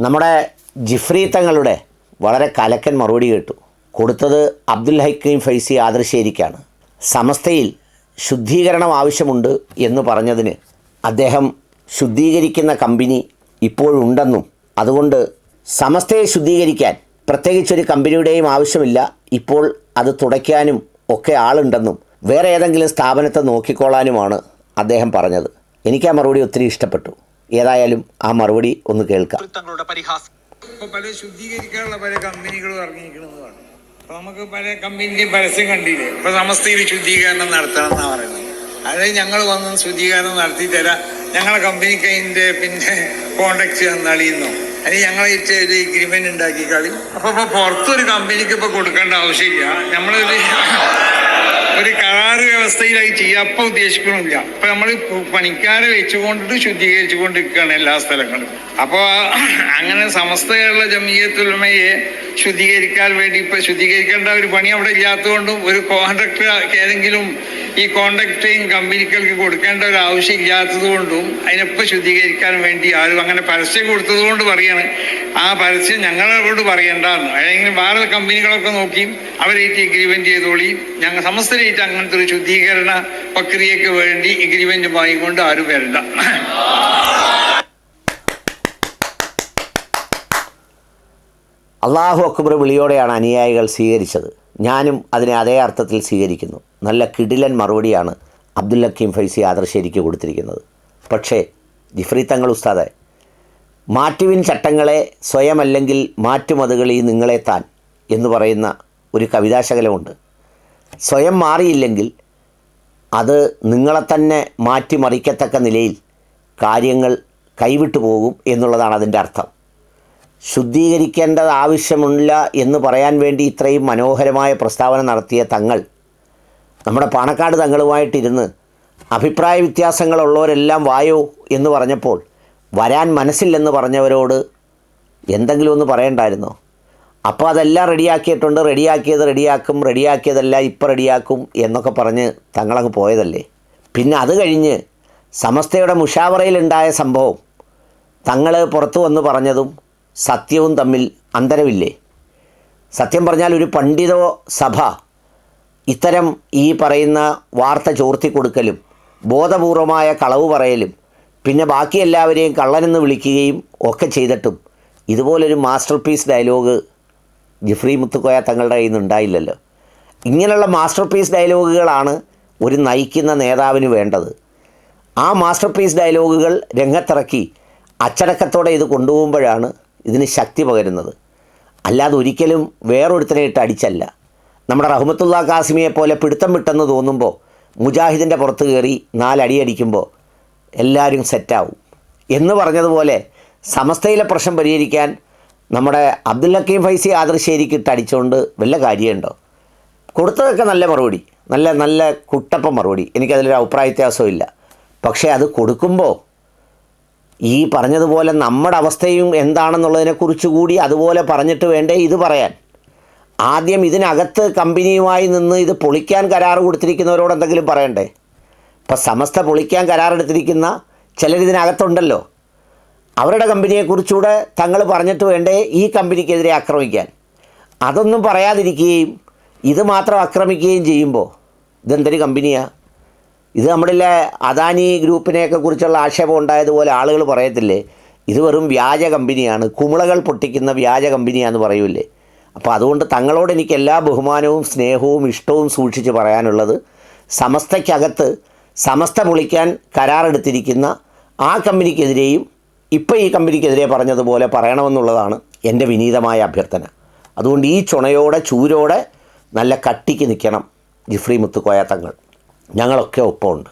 നമ്മുടെ ജിഫ്രി തങ്ങളുടെ വളരെ കലക്കൻ മറുപടി കേട്ടു. കൊടുത്തത് അബ്ദുൽ ഹക്കീം ഫൈസി ആദർശേരിക്കാണ്. സമസ്തയിൽ ശുദ്ധീകരണം ആവശ്യമുണ്ട് എന്ന് പറഞ്ഞതിന് അദ്ദേഹം ശുദ്ധീകരിക്കുന്ന കമ്പനി ഇപ്പോഴുണ്ടെന്നും അതുകൊണ്ട് സമസ്തയെ ശുദ്ധീകരിക്കാൻ പ്രത്യേകിച്ചൊരു കമ്പനിയുടെയും ആവശ്യമില്ല. ഇപ്പോൾ അത് തുടയ്ക്കാനും ഒക്കെ ആളുണ്ടെന്നും വേറെ ഏതെങ്കിലും സ്ഥാപനത്തെ നോക്കിക്കോളാനുമാണ് അദ്ദേഹം പറഞ്ഞത്. എനിക്ക് ആ മറുപടി ഒത്തിരി ഇഷ്ടപ്പെട്ടു. ഏതായാലും ആ മറുപടി ഒന്ന് കേൾക്കാം. തങ്ങളുടെ പരിഹാസം. പല ശുദ്ധീകരിക്കാനുള്ള പല കമ്പനികളും ഇറങ്ങിയിരിക്കണമെന്ന് പറഞ്ഞു അപ്പൊ നമുക്ക് പല കമ്പനിന്റെ പരസ്യം കണ്ടില്ലേ? ഇപ്പൊ സമസ്തയിൽ ശുദ്ധീകരണം നടത്തണം എന്നാ പറയുന്നത്. അതായത് ഞങ്ങൾ വന്ന് ശുദ്ധീകരണം നടത്തി തരാം. ഞങ്ങളെ കമ്പനിക്ക് അതിന്റെ പിന്നെ കോണ്ടാക്ട് തന്നളിയുന്നു അല്ലെങ്കിൽ ഞങ്ങളെ ഇട്ട് ഒരു എഗ്രിമെന്റ് ഉണ്ടാക്കി കളി. അപ്പൊ ഇപ്പൊ പുറത്തൊരു കമ്പനിക്ക് ഇപ്പൊ കൊടുക്കേണ്ട ആവശ്യമില്ല. നമ്മളൊരു ഒരു കരാറ് വ്യവസ്ഥയിലായി ചെയ്യാം അപ്പൊ ഉദ്ദേശിക്കണില്ല. അപ്പൊ നമ്മൾ പണിക്കാരെ വെച്ചുകൊണ്ടിട്ട് ശുദ്ധീകരിച്ചു കൊണ്ടിരിക്കുകയാണ് എല്ലാ സ്ഥലങ്ങളും. അപ്പൊ അങ്ങനെ സമസ്ത കേരള ജമീയത്തുലമയെ ശുദ്ധീകരിക്കാൻ വേണ്ടി ഇപ്പൊ ശുദ്ധീകരിക്കേണ്ട ഒരു പണി അവിടെ ഇല്ലാത്തതുകൊണ്ടും ഒരു കോൺട്രാക്ട് ഏതെങ്കിലും ഈ കോൺട്രാക്ടേയും കമ്പനികൾക്ക് കൊടുക്കേണ്ട ഒരു ആവശ്യം ഇല്ലാത്തത് കൊണ്ടും അതിനൊപ്പം ശുദ്ധീകരിക്കാൻ വേണ്ടി ആരും അങ്ങനെ പരസ്യം കൊടുത്തത് കൊണ്ട് പറയാണ്. ആ പരസ്യം ഞങ്ങളോട് പറയണ്ടെന്ന് അല്ലെങ്കിൽ വേറെ കമ്പനികളൊക്കെ നോക്കിയും അവരേറ്റ് എഗ്രിമെന്റ് ചെയ്തോളി. ഞങ്ങൾ സമസ്തരേറ്റ് അങ്ങനത്തെ ഒരു ശുദ്ധീകരണ പ്രക്രിയക്ക് വേണ്ടി എഗ്രിമെന്റ് വാങ്ങിക്കൊണ്ട് ആരും വരണ്ട. അള്ളാഹു അക്ബർ വിളിയോടെയാണ് അനുയായികൾ സ്വീകരിച്ചത്. ഞാനും അതിനെ അതേ അർത്ഥത്തിൽ സ്വീകരിക്കുന്നു. നല്ല കിടിലൻ മറുപടിയാണ് അബ്ദുൽ ഹക്കീം ഫൈസി ആദർശേരിക്ക് കൊടുത്തിരിക്കുന്നത്. പക്ഷേ ജിഫ്രി തങ്ങൾ ഉസ്താദെ മാറ്റുവിൻ ചട്ടങ്ങളെ സ്വയമല്ലെങ്കിൽ മാറ്റുമതുകളി നിങ്ങളെ താൻ എന്ന് പറയുന്ന ഒരു കവിതാശകലമുണ്ട്. സ്വയം മാറിയില്ലെങ്കിൽ അത് നിങ്ങളെ തന്നെ മാറ്റിമറിക്കത്തക്ക നിലയിൽ കാര്യങ്ങൾ കൈവിട്ടു പോകും എന്നുള്ളതാണ് അതിന്റെ അർത്ഥം. ശുദ്ധീകരിക്കേണ്ടത് ആവശ്യമില്ല എന്ന് പറയാൻ വേണ്ടി ഇത്രയും മനോഹരമായ പ്രസ്താവന നടത്തിയ തങ്ങൾ നമ്മുടെ പാണക്കാട് തങ്ങളുമായിട്ടിരുന്ന് അഭിപ്രായ വ്യത്യാസങ്ങളുള്ളവരെല്ലാം വായോ എന്ന് പറഞ്ഞപ്പോൾ വരാൻ മനസ്സില്ലെന്ന് പറഞ്ഞവരോട് എന്തെങ്കിലും ഒന്ന് പറയണ്ടായിരുന്നോ? അപ്പോൾ അതെല്ലാം റെഡിയാക്കിയിട്ടുണ്ട്. റെഡിയാക്കിയത് റെഡിയാക്കും. റെഡിയാക്കിയതല്ല ഇപ്പം റെഡിയാക്കും എന്നൊക്കെ പറഞ്ഞ് തങ്ങളങ്ങ് പോയതല്ലേ? പിന്നെ അത് കഴിഞ്ഞ് സമസ്തയുടെ മുഷാവറയിലുണ്ടായ സംഭവം തങ്ങൾ പുറത്തു വന്ന് പറഞ്ഞതും സത്യവും തമ്മിൽ അന്തരമില്ലേ? സത്യം പറഞ്ഞാൽ ഒരു പണ്ഡിതോ സഭ ഇത്തരം ഈ പറയുന്ന വാർത്ത ചോർത്തി കൊടുക്കലും ബോധപൂർവമായ കളവ് പറയലും പിന്നെ ബാക്കി എല്ലാവരെയും കള്ളനെന്ന് വിളിക്കുകയും ഒക്കെ ചെയ്തിട്ടും ഇതുപോലൊരു master piece dialogue Jifri Muthukoya തങ്ങളുടെ കയ്യിൽ നിന്ന് ഉണ്ടായില്ലല്ലോ. ഇങ്ങനെയുള്ള മാസ്റ്റർ പീസ് ഡയലോഗുകളാണ് ഒരു നയിക്കുന്ന നേതാവിന് വേണ്ടത്. ആ മാസ്റ്റർ പീസ് ഡയലോഗുകൾ രംഗത്തിറക്കി അച്ചടക്കത്തോടെ ഇത് കൊണ്ടുപോകുമ്പോഴാണ് ഇതിന് ശക്തി പകരുന്നത്. അല്ലാതെ ഒരിക്കലും വേറൊരുത്തനെ ഇട്ട് അടിച്ചല്ല. നമ്മുടെ റഹ്മത്തുള്ള കാസിമിയെ പോലെ പിടുത്തം വിട്ടെന്ന് തോന്നുമ്പോൾ മുജാഹിദിന്റെ പുറത്ത് കയറി നാലടി അടിക്കുമ്പോൾ എല്ലാവരും സെറ്റാവും. എന്ന് പറഞ്ഞതുപോലെ സമസ്തയിലെ പ്രശ്നം പരിഹരിക്കാൻ നമ്മുടെ അബ്ദുൽ ഹക്കീം ഫൈസി ആദർശേരിക്ക് തടിച്ചുകൊണ്ട് വല്ല കാര്യമുണ്ടോ? കൊടുത്തതൊക്കെ നല്ല മറുപടി. നല്ല നല്ല കുട്ടപ്പ മറുപടി. എനിക്കതിലൊരു അഭിപ്രായ വ്യത്യാസവും ഇല്ല പക്ഷേ അത് കൊടുക്കുമ്പോൾ ഈ പറഞ്ഞതുപോലെ നമ്മുടെ അവസ്ഥയും എന്താണെന്നുള്ളതിനെക്കുറിച്ച് കൂടി അതുപോലെ പറഞ്ഞിട്ട് വേണ്ടേ ഇത് പറയാൻ. ആദ്യം ഇതിനകത്ത് കമ്പനിയുമായി നിന്ന് ഇത് പൊളിക്കാൻ കരാർ കൊടുത്തിരിക്കുന്നവരോട് എന്തെങ്കിലും പറയണ്ടേ? ഇപ്പം സമസ്ത പൊളിക്കാൻ കരാറെടുത്തിരിക്കുന്ന ചിലരിതിനകത്തുണ്ടല്ലോ അവരുടെ കമ്പനിയെക്കുറിച്ചുകൂടെ തങ്ങൾ പറഞ്ഞിട്ട് വേണ്ടേ ഈ കമ്പനിക്കെതിരെ ആക്രമിക്കാൻ. അതൊന്നും പറയാതിരിക്കുകയും ഇത് മാത്രം ആക്രമിക്കുകയും ചെയ്യുമ്പോൾ ഇതെന്തൊരു കമ്പനിയാണ് ഇത് നമ്മളിലെ അദാനി ഗ്രൂപ്പിനെയൊക്കെ കുറിച്ചുള്ള ആക്ഷേപം ഉണ്ടായതുപോലെ ആളുകൾ പറയത്തില്ലേ? ഇത് വെറും വ്യാജ കമ്പനിയാണ്. കുമിളകൾ പൊട്ടിക്കുന്ന വ്യാജ കമ്പനിയാന്ന് പറയൂലേ? അപ്പോൾ അതുകൊണ്ട് തങ്ങളോട് എനിക്ക് എല്ലാ ബഹുമാനവും സ്നേഹവും ഇഷ്ടവും സൂക്ഷിച്ച് പറയാനുള്ളത് സമസ്തയ്ക്കകത്ത് സമസ്ത പൊളിക്കാൻ കരാറെടുത്തിരിക്കുന്ന ആ കമ്പനിക്കെതിരെയും ഇപ്പോൾ ഈ കമ്പനിക്കെതിരെ പറഞ്ഞതുപോലെ പറയണമെന്നുള്ളതാണ് എന്റെ വിനീതമായ അഭ്യർത്ഥന. അതുകൊണ്ട് ഈ ചുണയോടെ ചൂരോടെ നല്ല കട്ടിക്ക് നിൽക്കണം ജിഫ്രി മുത്തുക്കോയ തങ്ങൾ. ഞങ്ങളൊക്കെ ഒപ്പമുണ്ട്.